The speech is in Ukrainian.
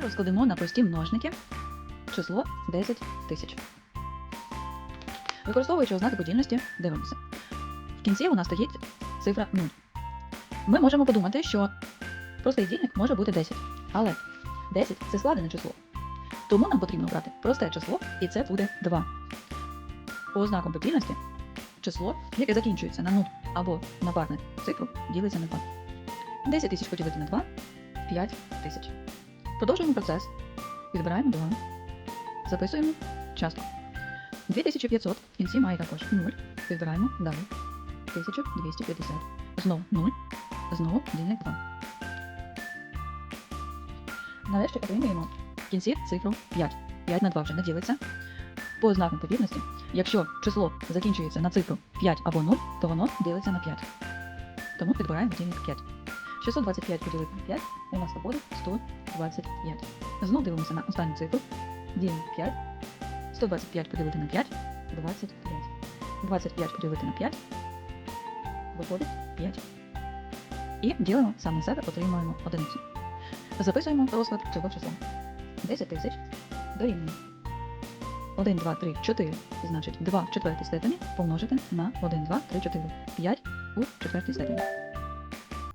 Розкладемо на прості множники число 10 тисяч. Використовуючи ознаки подільності, дивимося. В кінці у нас стоїть цифра 0. Ми можемо подумати, що простий дільник може бути 10, але 10 це складене число. Тому нам потрібно брати просте число, і це буде 2. По ознакам подільності число, яке закінчується на 0 або на парну цифру, ділиться на 2. 10 тисяч поділити на 2 5 тисяч. Продовжуємо процес. Відбираємо 2. Записуємо частку. 2500 в кінці має також 0. Відбираємо далі. 1250. Знову 0. Знову дільник 2. Нарешті отримуємо в кінці цифру 5. 5 на 2 вже не ділиться. По ознакам подібності, якщо число закінчується на цифру 5 або 0, то воно ділиться на 5. Тому підбираємо дільник 5. 625 поділити на 5 у нас виходить 125. Знову дивимося на останню цифру. Ділимо 5. 125 поділити на 5 25. 25 поділити на 5 виходить 5. І ділимо саме себе, отримуємо одиницю. Записуємо розклад цього числа. 10 тисяч дорівнює. 1, 2, 3, 4. Значить 2 в четвертій степені помножити на 1, 2, 3, 4. 5 у четвертій степені.